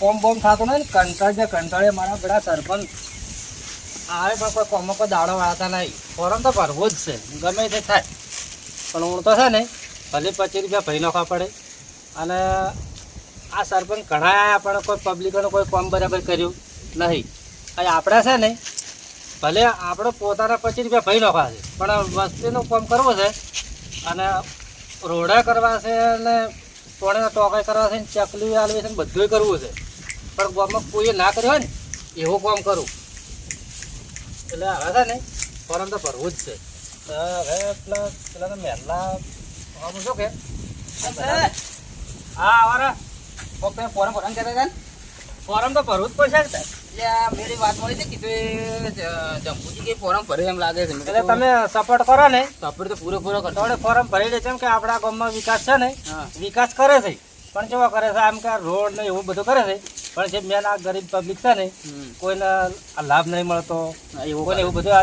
કોમ બોમ થતો નહીં કંટાળ જે કંટાળે મારા બધા સરપંચ આવે પણ કોઈ કોમમાં કોઈ દાડો વાળતા નહીં. ફોરમ તો ભરવો જ છે, ગમે તે થાય. પણ હું તો છે ને, ભલે પચીસ રૂપિયા ભય નાખવા પડે. અને આ સરપંચ ઘણા પણ કોઈ પબ્લિકોનું કોઈ કામ બરાબર કર્યું નહીં. અહીં આપણે છે ને, ભલે આપણે પોતાના પચીસ રૂપિયા ભય નાખવા છે, પણ વસ્તીનું કામ કરવું છે અને રોડા કરવા છે અને ટોણે ટોકાઈ કરવા છે ને, ચકલી આલવી છે ને, બધુંય કરવું છે. પણ ગામમાં કોઈએ ના કર્યો હોય ને એવું કામ કરું. એટલે હવે છે ને ફોરમ તો ભરવું જ છે. હવે પેલા પેલા તો મહેલા આમ શું કે? હા અમારા પપ્પા ફોરમ ભરવાનું કહેતા હતા ને? ફોરમ તો ભરવું જ પડશે. એટલે મેરી વાત મળી હતી કીધું જંબુજી કે ફોરમ ભરે એમ લાગે છે. એટલે તમે સપોર્ટ કરો ને. તો તો પૂરેપૂરો કરો તો ફોરમ ભરી દે એમ કે આપણા ગામમાં વિકાસ છે ને વિકાસ કરે છે. પણ કેવો કરે છે? આમ કે રોડ ને એવું બધું કરે છે. પણ જે મેન આ ગરીબ પબ્લિક છે ને. કોઈને આ લાભ નહીં મળતો. એવું કોઈને એવું બધું આ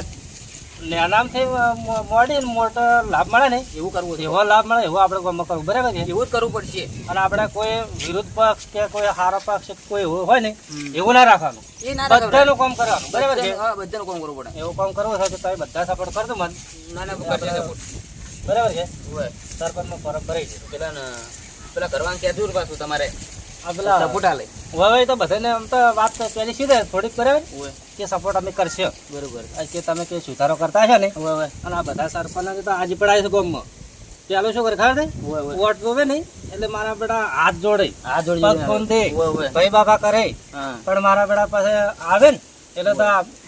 નાનામથી મ- મોડી મોટો લાભ મળે ને એવું કરવું છે. એવો લાભ મળે એવો આપણે ગામમાં કરવું. બરાબર છે? એવું જ કરવું પડશે. અને આપણે કોઈ વિરુદ્ધ પક્ષ કે કોઈ હારો પક્ષ કોઈ એવું હોય ને એવું ના રાખવાનું. બધાનું કામ કરવાનું. બરાબર છે? બધાનું- કામ કરવું પડે. એવું કામ કરવું છે તો તમે બધા સપોર્ટ કરજો મને. ના ના બરાબર છે? હોય. સરપંચનો ફરક ભરાઈ છે પેલા ને પેલા કરવાનું કહેતું દૂર પાછું તમારે. આ પેલા સપોર્ટ આલે. હવે તો બધાને આમ તો વાત પહેલી પેલી સીધે થોડીક કરે હોય કે સપોર્ટ અમે કરશે. બરોબર. કે તમે કે સુધારો કરતા છે ને? હોય અને આ બધા સરપંચ તો આજે આવી છે ગામમાં. પેલો શું કરે ખબર છે? વોટ જોવે નહીં એટલે મારા બેટા હાથ જોડે. હાથ જોડે ફોન દે ભાઈ બાબા કરે. પણ મારા બેટા પાસે આવે ને એટલે તો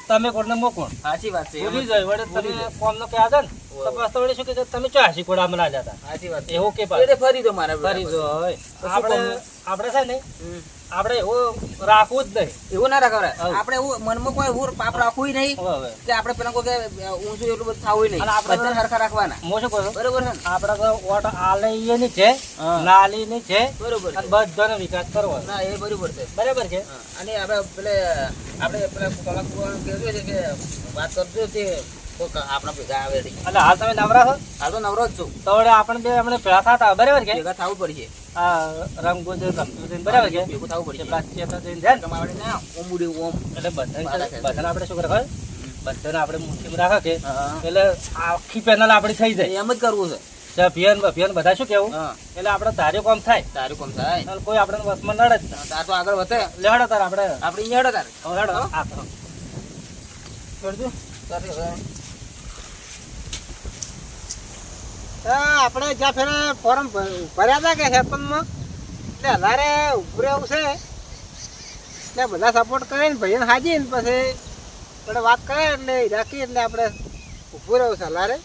તમે કોડને મોકો? સાચી વાત છે. ભૂલી જાય વડે તમે ફોન નો કે આગળ ને હોય. તો વળી શું કે તમે ચા શીખોડા ના જતા સાચી વાત છે. એવું કે પાછું. ફરી દો મારા ફરી હવે. આપણે આપણે છે ને. આપણે એવું રાખવું જ નહીં. એવું ના રાખો આપણે એવું મનમાં કોઈ એવું પાપ રાખવું નહીં કે આપણે પેલા કોઈ ઊંચું એટલું બધું થવું નહીં. બધા સરખા રાખવાના. મોશો બરોબર છે ને? આપણે તો ઓટ આલે ની છે લાલી ની છે બરોબર અને બધાનો વિકાસ કરવો ના એ બરોબર છે. બરાબર છે? અને આપણે પેલે આપણે પેલા કલાક કહેવું છે કે વાત કરજો તે કોક આપણા ભેગા આવે એટલે હાલ તમે નવરા છો હાલ તો નવરો જ છું. તો આપણે બે હમણાં ભેળા થતા બરાબર કે? ભેગા થવું પડશે. આ રંગગુંજ રમતું બરાબર કે? ભેગું થવું પડશે. પેલા ચેતન જઈને તમારે ના ઓમ બુડી ઓમ. એટલે બધાને બધાને આપણે શું કરે બધાને આપણે મુઠ્ઠીમાં રાખે કે? એટલે આખી પેનલ આપણી થઈ જાય. એમ જ કરવું છે. અભિયાન અભિયાન બધા શું કેવું એટલે આપણે ધાર્યું કામ થાય. ધાર્યું કોમ થાય. કોઈ આપણે વસમાં નડે જ તાર તો આગળ વધે. લેડો તાર આપણે. આપણે અહીંયા હેડો તાર. હેડો. હા. હા, હા. કરજો તારે હવે આપણે જ્યાં ફેરે ફોર્મ ભર્યા હતા કે હેપનમાં એટલે હલારે ઉભરે રહેવું છે. એટલે બધા સપોર્ટ કરે ને ભાઈને હાજી ને પછી આપણે વાત કરે એટલે રાખી એટલે આપણે ઊભું રહેવું છે હલારે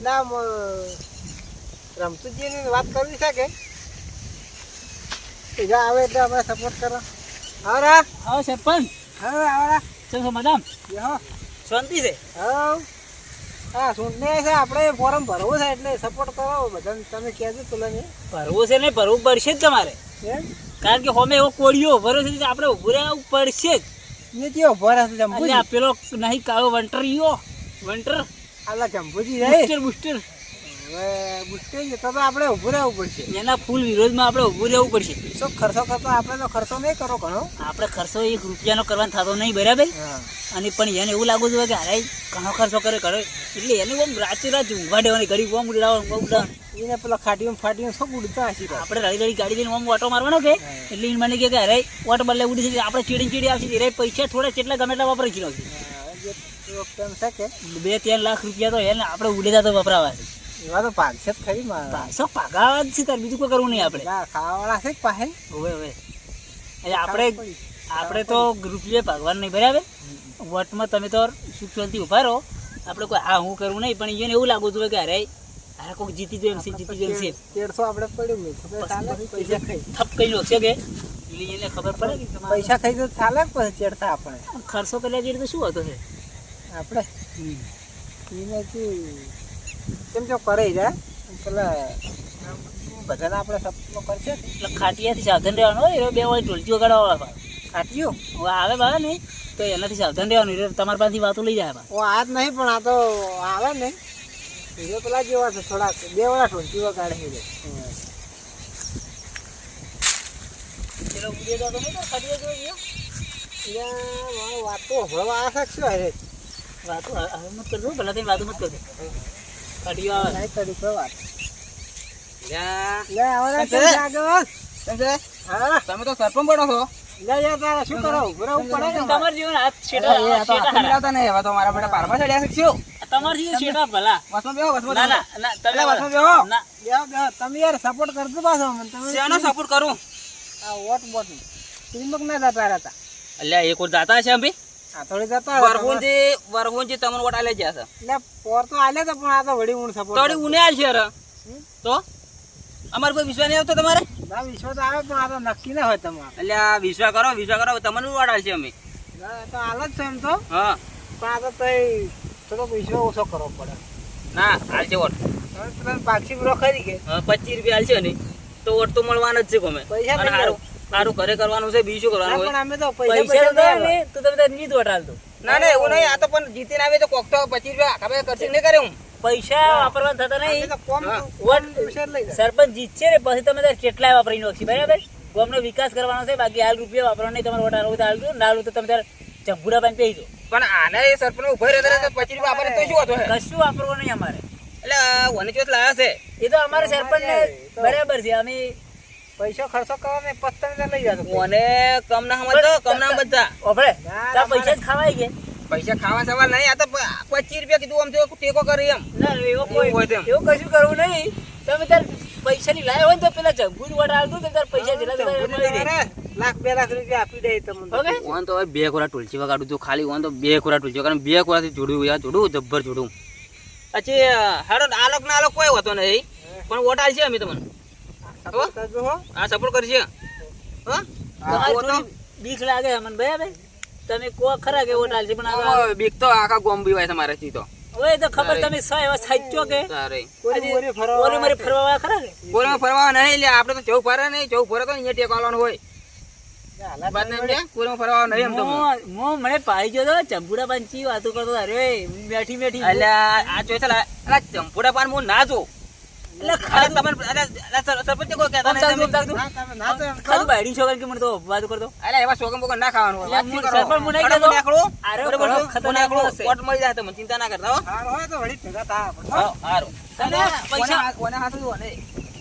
ના રમતુજીની વાત કરવી છે કે? બીજા આવે એટલે આપણે સપોર્ટ કરો આવરા આવો સરપંચ. હા આવરા ચલો યહો. શાંતિ છે. હવ. હા સુનને છે આપણે ફોર્મ ભરવું છે એટલે સપોર્ટ કરો બધાને. તમે કહેજો પેલા ને ભરવું છે ને ભરવું પડશે જ તમારે. કારણ કે હોમે એવો કોળિયો ભરો છે આપણે ઉભું રહેવું પડશે જ. એ કયો ભરે છે પેલો નહીં કાળો વંટર યો વંટર. આલા જંબુજી રહે બુસ્ટર બુસ્ટર. હવે મુશ્કેલ છે તો આપણે ઊભું રહેવું પડશે. એના ફૂલ વિરોધમાં આપણે ઊભું રહેવું પડશે. શું ખર્ચો કરતો આપણે તો ખર્ચો નહીં કરો ઘણો. આપણે ખર્ચો એક રૂપિયાનો કરવાનો થતો નહીં બરાબર? અને પણ એને એવું લાગુ જોઈએ કે અરે ઘણો ખર્ચો કરે કરે એટલે એને આમ રાચે રાત ઊંઘવા દેવાની ગરીબ ઓમ ઉડાવવાનું ઓમ ઉડાવવાનું એને પેલા ખાટીયું ફાટીયું શું ઉડતા હશે આપણે રડી રડી ગાડી લઈને ઓમ ઓટો મારવાનો કે? એટલે એને મને કે અરે ઓટો બદલે ઉડી છે આપણે ચીડી ચીડી આવશે. અરે પૈસા થોડા કેટલા ગમે એટલા વાપરી છે. છે બે ત્રણ લાખ રૂપિયા તો એને આપણે ઉડેતા તો વપરાવા છે. એવા તો પાંચસો જ ખરી પાંચસો પાકા જ છે તાર બીજું કોઈ કરવું નહીં આપણે. ખાવાવાળા છે પાસે. હવે હવે એટલે આપણે આપણે તો રૂપિયા ભાગવાનું નહીં બરાબર વટમાં તમે તો સુખ શાંતિ ઊભા રહો. આપણે કોઈ હા હું કરવું નહીં પણ એને એવું લાગુ હતું કે અરે અરે કોઈક જીતી જાય એમ છે જીતી જાય એમ છે. તેરસો આપણે પડ્યું પૈસા ખાઈ. થપ કઈ છે કે? એટલે એને ખબર પડે કે પૈસા ખાઈ તો ચાલે પછી ચેડતા આપણે? ખર્ચો કર્યા જેવી તો શું હતો છે? આપણે? એને શું કેમ જો કરે જાય પેલા બધાને આપણે સપનો કરશે એટલે ખાટિયાથી સાવધાન રહેવાનું હોય બે વાળી ઢોલકી વગાડવા ખાટીઓ હવે આવે બા ને તો એનાથી સાવધાન રહેવાનું એટલે તમારી પાસેથી વાતો લઈ જાય બા આ જ નહીં પણ આ તો આવે ને બીજો પેલા જેવા છે થોડાક બે વાળા ઢોલકી વગાડે છે પેલો તો તો તો ગયો એટલે મારો વાત તો હભળવા આ શકશો વાતો હવે મત કરજો પેલા તમે વાતો મત કરજો કાઢી આવે નહીં કરી કોઈ વાત લે આવો ને છે? કેમ આગળ કેમ છે? હા તમે તો સરપંચ બનો છો લે યાર તારે શું કરો ઉભરે પડે ને તમારે જીવન હાથ અરે, શેઠા એ આ તો શેઠા હાથે હારા. મિલાવતા નહીં. હવે તો મારા બેટા પારમાં ચડ્યા છે. શું? તમારે જીવન શેઠા ભલા વસમાં બેહો, વસમાં ના ના ના તમે એટલે બેહો. ના બેહો, બેહો. તમે યાર સપોર્ટ કરજો પાછો મને તમે શેનો support કરું? આ વોટ બોટ ના અલ્યા, એક વાર જાતા છે અંબી? આ જતા વરહુંજી- વરહુંજી તમને વોટ આલે જ્યાં છે. એટલે પોર તો આલે તો પણ આ તો વળી ઊણ સપોર્ટ તો વળી ઉને આલશે તો? અમારે કોઈ વિશ્વાસ નહીં આવતો તમારે? ના વિશ્વાસ આવે પણ આ તો નક્કી ના હોય તમારે. આ વિશ્વાસ કરો વિશ્વાસ કરો તમને વોટ આલશે અમે? તો હાલ જ છે એમ તો. હા. પણ આ તો તઈ થોડોક વિશ્વાસ ઓછો કરવો પડે. ના આલશે વોટ. હવે પાક્ષી બ્રો ખરી કે. પચીસ રૂપિયા આલશે ને તો વોટ તો મળવાનો જ છે ગમે પૈસા નહીં હારું ઘરે કરવાનું છે બીજું કરવાનું પણ અમે તો પૈસા તો તમે વટાલતો ના ના એવું નહીં આ તો પણ જીતીને આવે તો કોક તો પચીસ રૂપિયા ખબર ખર્ચી નહીં કરે હું. પૈસા વાપરવા થતા નહીં. તો સરપંચ જીતશે ને પછી તમે કેટલાય વાપરી નાખશી બરાબર? ગામનો વિકાસ કરવાનો છે બાકી હાલ રૂપિયા વાપરવાનો નહીં તમારે વટાલ હોય તો હાલ ના તો તમે ત્યારે ચંપુડા પાણી પી દો. પણ આને એ સરપંચ ઊભો રહ્યો તો પચીસ રૂપિયા આપે તો શું હતો કશું વાપરવું નહીં અમારે. એટલે આ વને ચોથ લાયા છે. એ તો અમારે સરપંચ બરાબર છે અમે પૈસો ખર્ચો કરો ને ત્યાં લઈ જાજો મને કમ ના સમજતો કમ ના સમજતા તાર પૈસા ખવાય ખાવાય ગયા પૈસા ખાવા સવાલ નહીં આ તો પચીસ રૂપિયા કીધું આમ તો ટેકો કરી એમ. ના એવો કોઈ. એવું કશું કરવું નહીં. તમે તાર પૈસા ની લાય હોય ને તો પેલા જંગુર વોટ આવતું તો તાર પૈસા જેટલા લાખ બે લાખ રૂપિયા આપી દે તમને. ઓન તો હવે બે કોરા ટુલચી વગાડું છું ખાલી ઓન તો બે કોરા ટુલચી કારણ બે કોરાથી જોડું યાર જોડું જબ્બર જોડું. પછી હાડો આલોક ના આલોક કોઈ હોતો નહીં. પણ વોટ આલશે અમે તમને. હો. આ સપોર્ટ કરશે હો. તમારે વોટ તો- થોડી બીક લાગે અમન ભાઈ ભાઈ. તમે કો ખરા કે વોટ હાલશે પણ બીક તો આખા ગોમ બીવાય તમારાથી તો. ઓય તો ખબર તમે સો એવા સાચો કે? મોરી ફરવા ફરવા ખરા કે? ઓરે ફરવા નહીં એટલે આપણે તો ચૌ ફરે નહીં. ચૌ ફરે તો અહીંયા ટેકો આલવાનું હોય મને. પાઈ ગયો તો ચંપુડા પંચી વાતો કરતો અરે બેઠી બેઠી. અલ્યા આ છે ચંપુડા પાન હું ના જો ચિંતા ના કરતા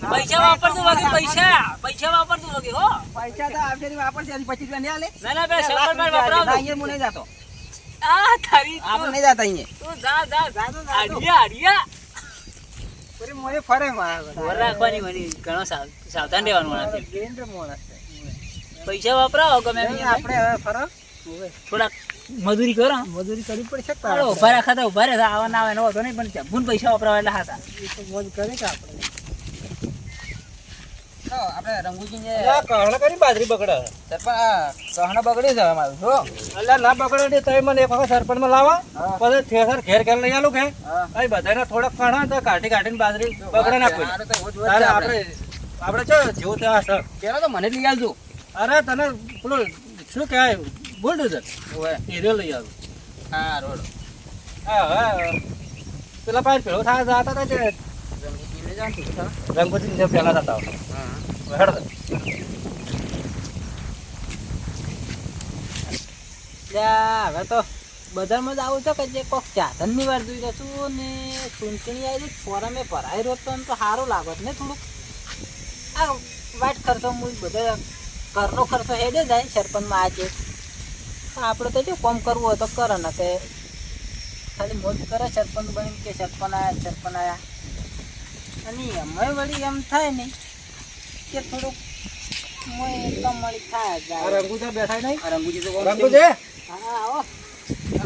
પૈસા વાપરતો વગે પૈસા પૈસા વાપરતો વગે હો પૈસા તો વાપરશે, પચીસ રૂપિયા નહીં આલે. ના ના બે સરપંચમાં ના, અહીંયા હું નહીં જાતો. આ તારી આપણે નહીં જાતા અહીંયા. તું જા જા જા જાજો, જાજો. આડિયા મોરી ફરે મારા રાખવાની મને ઘણો સાવધાન રહેવાનું માણસ પૈસા વાપરાવો ગમે આપણે હવે ફરો. થોડાક મજૂરી કરો. મજૂરી કરવી પડશે ઊભા રાખા તા ઊભા રહે. આવા ના આવે એનો વાંધો નહીં પણ જબ્બુન પૈસા વાપરાવા એટલે હાથા. મોજ કરે કે આપણે. તો આપણે રંગુજીને કહણ કરી બાજરી બગડે સરપંચ બગડ્યું છે હવે મારું. જો. એટલે ના બગડે તમે મને એક વખત સરપંચમાં લાવા પછી થેસર ઘેર ઘેર લઈ આલું કે. અહીં બધાને થોડોક ખાણા તો કાઢી કાઢીને બાજરી બગડે ના કોઈ આને તો એવું જ હોય તારે આપણે આપણે. ચો જેવું ત્યાં સર કેરા તો મને લઈ આવજો. અરે તને પેલું શું કહેવાય બોલ ઓવે. હીરો લઈ આવું હા, રોડ. હા હા પેલા પાસે પેલો થાય જતા હતા તે તું, જે પહેલા જતા હતા હવે તો બધામાં જ આવું છો કે જે કોક ચાધનની વાર જોઈ છું ને ચૂંટણી આવી ફોરમે ભરાઈ રહ્યો તો એમ તો સારું લાગત ને થોડુંક. આ વાટ ખર્ચો હું બધા ઘરનો ખર્ચો હેડે જાય સરપંચમાં આજે. આપણે તો જો કોમ કરવું હોય તો કરે, ને કે ખાલી મોજ કરે સરપંચ બની કે સરપંચ આયા સરપંચ આયા. અને એમાંય વળી એમ થાય ને કે થોડુંક મોય કમળી થાય જાય. રંગુજા નહીં? રંગુજી તો રંગુજે? હા આવો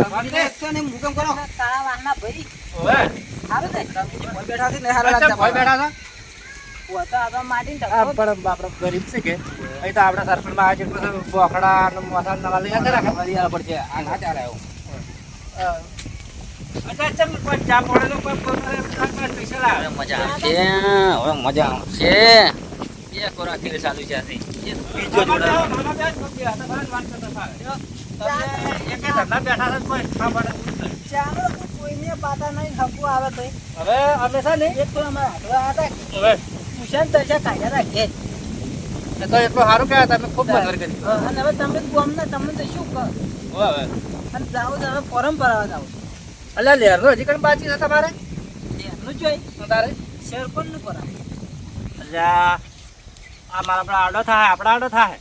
રંગુજી તો ને કરો? તાળા વાહના ને. કોઈ બેઠા છે ને હારા લાગતા ભાઈ બેઠા હતા હું તો ટકો પણ આપણે ગરીબ છે કે. અહીં તો આપણા સરપંચમાં આવે છે બોખડા બોકડા અને મસાલા નવા લઈ આવતા રાખે. વળી આ પડશે. આ ના ચાલે લાવે. મજા આવશે હવે મજા આવશે. એક ખોરાક ચાલુ છે બીજો જોડે બે એકે બેઠા કોઈ ચાલો કોઈને પાતા નહીં હકવું આવે તો. હવે અમે છે ને એક તો અમારા હાથવા હતા. હવે ટ્યુશન તો કાઢ્યા હતા તો એટલું સારું કહેવાય તમે ખૂબ મદદ કરી. અને હવે તમે ગામના તમને તો શું કહો? હવે અને જાઓ તમે પરંપરા જાઓ. અલ્યા લેરનો હજી કઈ બાકી છે તમારે? લેરનું જોઈ તારે? સરપંચનું કરાવ અલ્યા આ મારા આપણા આડો થાય આપણા આડો થાય.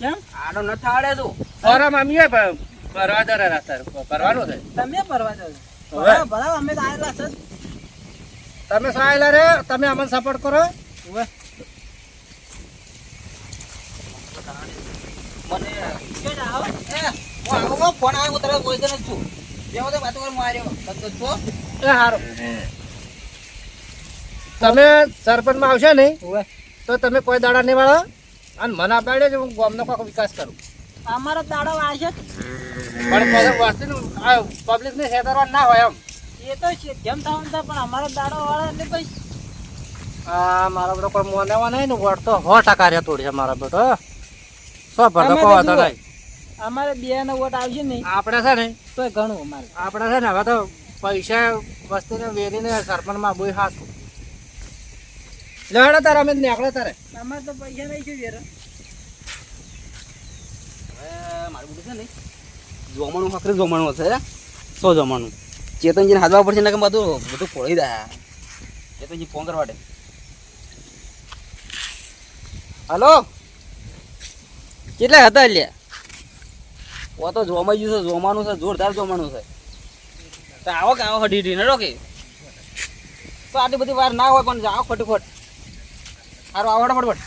કેમ? આડો ન થાળે તું. ફોરમ આમીએ ભરવા જરા રાસ્તા ભરવાનું છે. તમે હવે? ભરાવો, ભરાવો, અમે તો આયેલા છે તમે સાયલા રે? તમે અમને સપોર્ટ કરો. હવે? મને. એ હું આવું ફોન આવ્યો તરત બોલતો જ છું. જેવો તે વાતો કરી માર્યો આવ્યો છો? એ સારું તમે સરપંચમાં આવશો નહીં? હવે? તો તમે કોઈ દાડા નહીં વાળો. અને મને આપડે હું ગામનો કોઈ વિકાસ કરું. અમારો દાડો વાંચે પણ વસ્તીનું પબ્લિકને છેતરવા ના હોય એમ. એ તો છે જેમ થવાનું થાય પણ અમારો દાડો વાળો એટલે પછી. આ મારા બેટો કોઈ મોને નહીં ને વોટ તો સો ટકા રહેતો છે મારા બેટો સો ભરતો તો કોઈ વાંધો નહીં. અમારે બે નો વોટ આવશે નહીં. આપણે છે ને તો ઘણું અમારે. આપણે છે ને હવે તો પૈસા વસ્તીને વેરીને સરપંચમાં બોઈ હાસું. લેવાડો તારા અમે નીકળે તારે. અમારે તો પૈસા નહીં શું વેરો. મારું બધું છે ને જોમણું ફકરે જોમણું છે સો જમવાનું ચેતનજીને હાથવા પડશે ને કે બધું બધું ફોડી દે. ચેતનજી ફોન કરવા દે. હલો? કેટલા હતા લ્યા? ઓ તો જોમાઈ ગયું છે જોમાનું છે જોરદાર જોમાનું છે. તો આવો કે આવો હડી હડી રોકી તો આટલી બધી વાર ના હોય પણ આવો ખોટી ફટાફટ સારું આવો ફટાફટ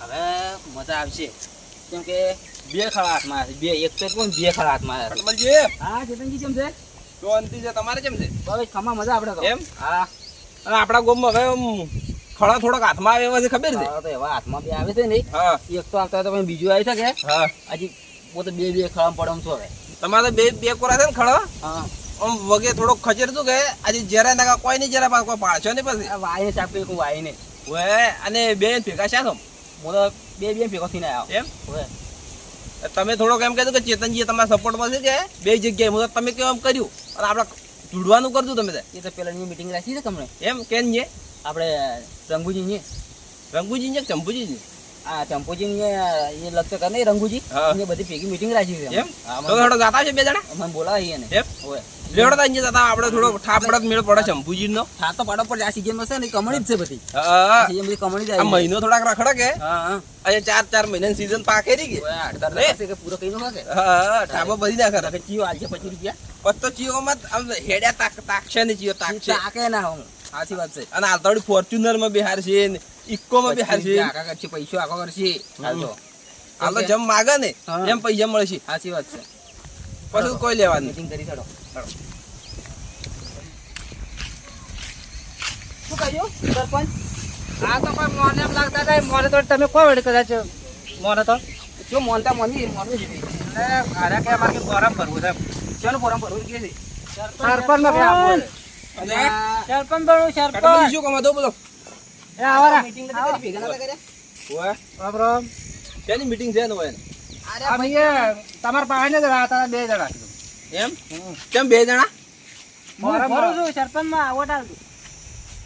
હવે મજા આવશે. કેમ કે બે ખડા હાથમાં છે. બે એક તો કોણ બે ખડા હાથમાં છે? હા ચેતનજી કેમ છે? શાંતિ છે તમારે કેમ છે? હવે ખમા મજા આપણે તો. એમ? હા. અને આપણા ગામમાં હવે ખડા થોડાક હાથમાં આવે એવા છે ખબર છે? હા, તો એવા હાથમાં બે આવે છે ને. હા. એક તો આવતા તો પછી બીજું આવી શકે. હા. હજી હું તો બે બે ખડા પડમ છો હવે? તમારે તો બે બે કોરા છે ને ખડા? હા. આમ વગે થોડોક ખચેડતું કે આજે જરા નાખા કોઈ નહીં જરા પાછો કોઈ પાડશો નહીં પછી. વાઈને ચાપી હું વાઈને વે અને બે ભેગા છે તો હું તો બે બે ભેગો થઈને આવ્યો એમ? હવે તમે થોડોક એમ કીધું કે ચેતનજી તમારા સપોર્ટમાં છે કે બે જગ્યાએ? હું તો તમે કેવું એમ કર્યું. અને આપણે જોડવાનું કરજો તમે એ તો પેલાની મીટિંગ રાખી છે તમને. એમ? કેમ છે? આપણે રંગુજી છે રંગુજી છે કે ચંપુજી છે આ ચંપુજી ને એ કરે ને રંગુજી. એને બધી ભેગી મીટિંગ રાખી છે એમ. તો થોડો જાતા છે બે જણા? મને બોલાવી એને. એમ? હોય લેવડો તા અહીંયા જતા આપણે થોડો ઠાપ પડક મેળ પડે ચંપુજી નો હા તો પાડો પર આ સિઝનમાં છે ને એ જ છે બધી. હા. સિઝન બધી કમળી જ આ મહિનો થોડાક રખડે કે હા અહીંયા ચાર ચાર મહિનાની સીઝન પાકે રહી ગઈ. અડધા. કે પૂરો કઈ નો હા ઠાબો ભરી ચિયો આલશે પચીસ રૂપિયા. પછી ચીઓ માં આમ હેડ્યા તાક તાકશે ને ચીઓ તાકશે. તાકે ના હું સાચી વાત છે. અને આ તો ફોર્ચ્યુનરમાં બિહાર છે ને ઇકો માં બિહાર પચીસ છે રૂપિયા આગા કરશે પૈસો કરશે હાલ તો. જેમ માગે ને એમ પૈસા મળશે સાચી વાત છે. પછી કોઈ લેવાનું મીટિંગ કરી ચડો શું કહ્યું? સરપંચ? આ તો કોઈ મોને એમ લાગતા મોને તો તમે કોઈ વડે કદાચ મોને તો? જો મોનતા મોની મોનવું જ નહીં. કે અમારે ફોરમ ભરવું છે ચાલો ફોરમ ભરવું કે? સરપંચ. સરપંચ ભરવું સરપંચ. શું કમાતો બોલો. એ આવારા મીટિંગ નથી કરી ભેગા નતા કર્યા? ઓય. રામ રામ. શેની મીટિંગ છે ને ઓય અરે ભાઈ. તમારા પાસે ને જરા બે જણા. એમ? કેમ બે જણા? ભરું છું સરપંચમાં વોટ આલતું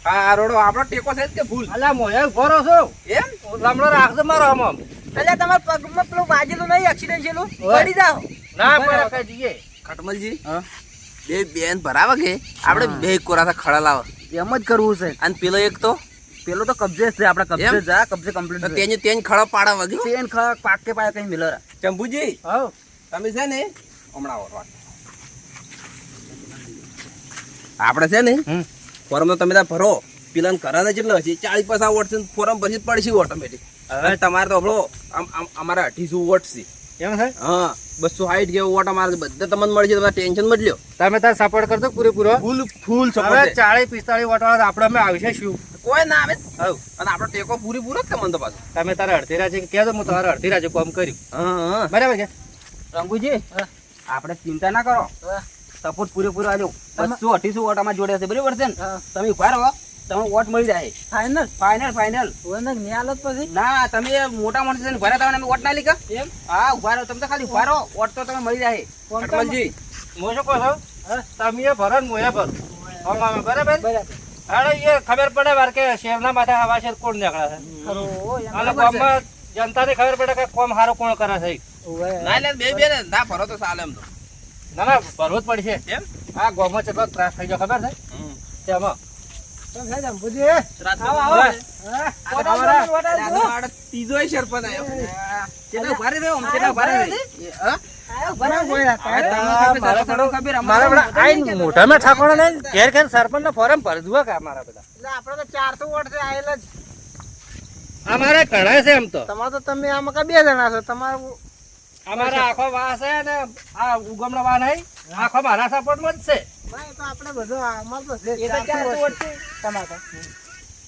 હા રોડો આપણો ટેકો છે કે ભૂલ? અલ્યા મોય ભરો છો. એમ? લમડો રાખજો મારો આમ આમ. એટલે તમારા પગમાં પેલું વાજેલું નહીં એક્સિડન્ટ છેલું. પડી જાઓ. ના ખટમલજી હા. બે બેન ભરાવે કે? આપણે. બે કોરા ખડા લાવે. એમ જ કરવું છે. અને પેલો એક તો? પેલો તો કબજે છે આપણા કબજે જા કબજે કમ્પ્લીટ તેની તેની ખળા પાડા વાગ્યો તેન ખા પાકે પાયા કઈ મિલર ચંપુજી હા. તમે છે ને હમણાં આવો આપણે છે ને. ફોરમ તો તમે ત્યાં ભરો. પિલન કરાને કેટલો હશે ચાલીસ પચાસ વોટ છે ફોરમ પડશે ઓટોમેટિક હવે? તમારે તો હમણો આમ- અમારે અઢીસો વોટ છે. એમ છે? હા બસો હાઈટ જેવો વોટ અમારે બધા તમને મળી જાય તમારે ટેન્શન મત લ્યો. તમે તાર સપોર્ટ કરજો પૂરેપૂરો. ફૂલ ફૂલ સપોર્ટ ચાલીસ પિસ્તાળીસ વોટ વાળા આપણે અમે આવશે શું કોઈ ના આવે. હવ અને આપણો ટેકો પૂરી પૂરો જ તો પાછું. તમે તારે અડધી રાજે કહેજો હું તમારે અડધી રાજે કામ કર્યું. હા હા બરાબર છે? રંગુજી આપણે ચિંતા ના કરો. સપોર્ટ પૂરેપૂરો આલ્યો. બસો અઢીસો વોટ અમારા જોડે છે બરાબર છે ને? તમે ઊભા રહો તમને વોટ મળી જાય. ફાઇનલ ફાઇનલ ફાઇનલ ઓને નિહાલત પછી. ના તમે મોટા માણસ છે ને ભર્યા તમને વોટ ના લીધા. એમ? હા ઊભા રહો. તમે તો ખાલી ઊભા રહો. વોટ તો તમે મળી જાય. ખટમલજી હું શું કહું છું તમે ભરો મોયા ભરું. બરાબર. અરે એ ખબર પડે વાર કે શેરના માથે હવા શેર કોણ નીકળે છે? અને ગામમાં જનતાને ખબર પડે કે કોમ હારો કોણ કરે છે. ના એટલે બે બે ને ના ભરો તો ચાલે એમ તો. ના ના ભરવું જ પડશે. એમ? આ ગામમાં કેટલો ત્રાસ થઈ ગયો ખબર છે? તેમાં. છે ત્રીજો સરપંચ આવ્યો. કેટલા ઊભા રહ્યો? કેટલા ઊભા રહી મોઢામાં ઠાકોરો ને ઘેર ઘેર સરપંચ ફોરમ ભરી દુઆ કે અમારા બધા એટલે આપણે તો ચારસો વોટ છે આયેલા જ. અમારે ઘણા છે એમ તો તમારે તો તમે આમાં કા બે જણા છો તમારું અમારા આખો વાસ છે ને આ ઉગમનો વા નહીં આખો મારા સપોર્ટમાં જ છે ભાઈ તો આપણે બધો અમાર તો છે. એ તો ચારસો ચારસો વોટ વોટ છે તમારે તો.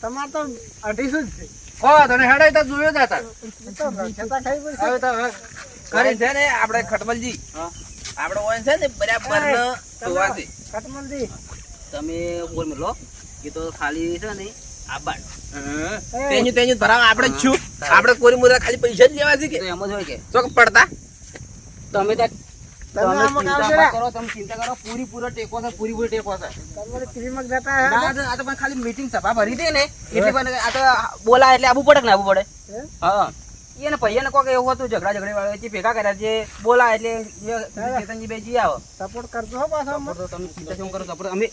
તમારે તો અઢીસો જ છે હો તને હેડાય તો જોયો જ હતા. હવે તો કરીને છે ને આપણે ખટમલજી. આપણે ઓન છે ને બરાબર ધોવા તમે બોલ મેલો એ તો ખાલી છે ને આબાડ તેની તેની ભરાવ આપણે જ છું. આપણે કોરી મુદ્રા ખાલી પૈસા જ લેવા છે કે? એમ જ હોય કે. તો પડતા. તમે ત્યાં તમે તમે આમાં ચિંતા આવજો ના રા. કરો તમે ચિંતા કરો. પૂરી પૂરો ટેકો છે પૂરી પૂરી ટેકો છે. તમારે ત્રીમક જતા હે? ના, આ તો- આ તો પણ ખાલી મીટિંગ સભા ભરી દે ને. એટલે પણ આ તો બોલાય એટલે આવવું પડે ને આવું પડે? હા. એને ભાઈને કોક એવું હતું ઝઘડા ઝઘડી વાળા જે ભેગા કર્યા છે બોલાય એટલે ચેતનજી બે જી આવો. સપોર્ટ કરજો હો પાછો. તમે ચિંતા શું કરો સપોર્ટ અમે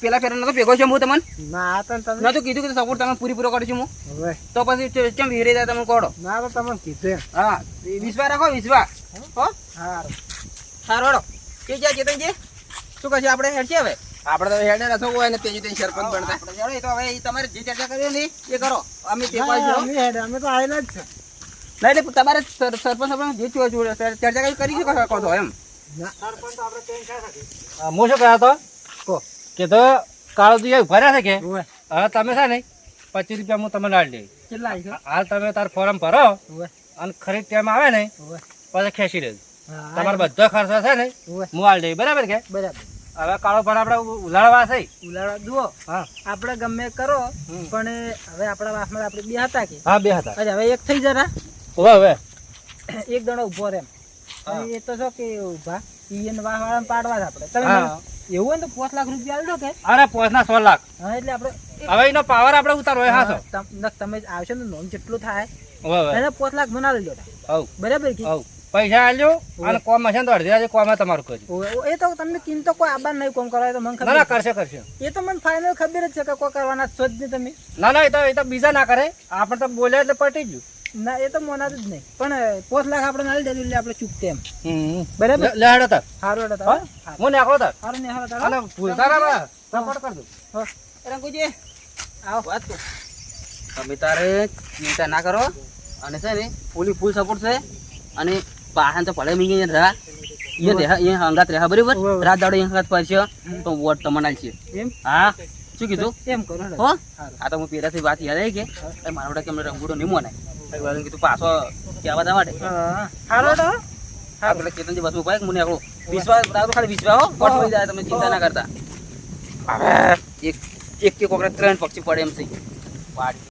પેલા ફેરા નતો ભેગો છું હું તમને? ના તો તમે નતું કીધું કે સપોર્ટ તમે પૂરી પૂરો કરજો હું. હવે. તો પછી કેમ ચમ જાય તમે કોડો? ના તો તમને કીધું હા વિશ્વા રાખો વિશ્વાસ. હો? હારું. સારો હેડો કે જ્યાં ચેતનજી શું કહેશે આપણે હેડ છે હવે? આપણે તો હેડે રસો હોય ને તેજી તેજી સરપંચ બનતા. એ તો હવે તમારે જે ચર્ચા કરી ને એ કરો. અમે તે અમે હેડે, અમે તો આયેલા જ છે. ના એટલે તમારે સર- સરપંચ આપણે જે ચર્ચા કરી કરી શકો કહો તો એમ. હું શું તો કહો. કે. તો કાળો તું ઊભા રહ્યા છે કે? હવે. તમે છે ને પચીસ રૂપિયા હું તમને આલી દઈ કેટલા હાલ તમે તાર ફોર્મ ભરો. અને ખરીદ ટાઈમ આવે ને. પછી ખેંચી લેજો. તમારો બધો ખર્ચો છે ને. હું હાલ દઈ બરાબર કે? બરાબર. હવે કાળો પણ આપણે ઉલાળવા છે. ઉલાળવા જુઓ. હા. આપણે ગમે કરો. પણ હવે આપણા વાસમાં આપણે બે હતા કે? હા બે હતા. હવે એક થઈ જરા. હવે હવે એક જણો ઊભો રહે એમ. એ તો શું કે ઊભા. ઈ એને વાહ વાળા પાડવા જ આપણે તમે એવું હોય ને તો પાંચ લાખ રૂપિયા આલજો કે. અરે પોસના સો લાખ. હા એટલે આપણે હવે એનો પાવર આપણે ઉતારો હા, તો તમે આવશો ને નોન જેટલું થાય. એને પાંચ લાખ મના લેજો હવ. બરાબર કે? હવ. પૈસા આલ્યો અને કોમ હશે ને તો અડધી આજે કોમ તમારું કર્યું એ તો તમને કિંમતો કોઈ આબાર નહીં કોમ કરાય તો મને ખબર ના કરશે કરશે. એ તો મને ફાઇનલ ખબર જ છે કે કોઈ કરવાના છો જ નહીં તમે. ના ના એ તો એ તો બીજા ના કરે. આપણે તો બોલ્યા એટલે પટી ગયું. ના એ તો મોનાતું જ નહીં. પણ પોસ લાખ આપણે નાલી દેજો એટલે આપણે ચૂકતે એમ. બરાબર? લેહાડો તાર. હારો હેડો તાર. હું? નાખો તાર. હારો ને તાર અને ભૂલતા ના બા. સપોર્ટ કરજો. રંગુજી આવો. વાત તો તમે તારે ચિંતા ના કરો. અને છે ને ફૂલી ફૂલ સપોર્ટ છે. અને પાહન તો પડે મી રહ્યા એ દેહા એ હંગાત રહ્યા બરાબર. રાત દાડો એ હંગાત પડશે. તો વોટ તમને છે. એમ? હા? શું કીધું? એમ કરો હો? આ તો હું પેલાથી વાત યાદ આવી કે મારા વડે કે અમને રંગૂડો નહીં મોને વળી કીધું પાછો કહેવા દા. માટે હા. સારું હેડો. હા પેલા ચેતનજી બસ ઉપાય મને આપણો વિશ્વાસ રાખો ખાલી વિશ્વાસ હો વોટ મળી જાય તમે ચિંતા ના કરતા. હવે એક એક કે કોકરે ત્રણ પક્ષી પડે એમ છે વાડી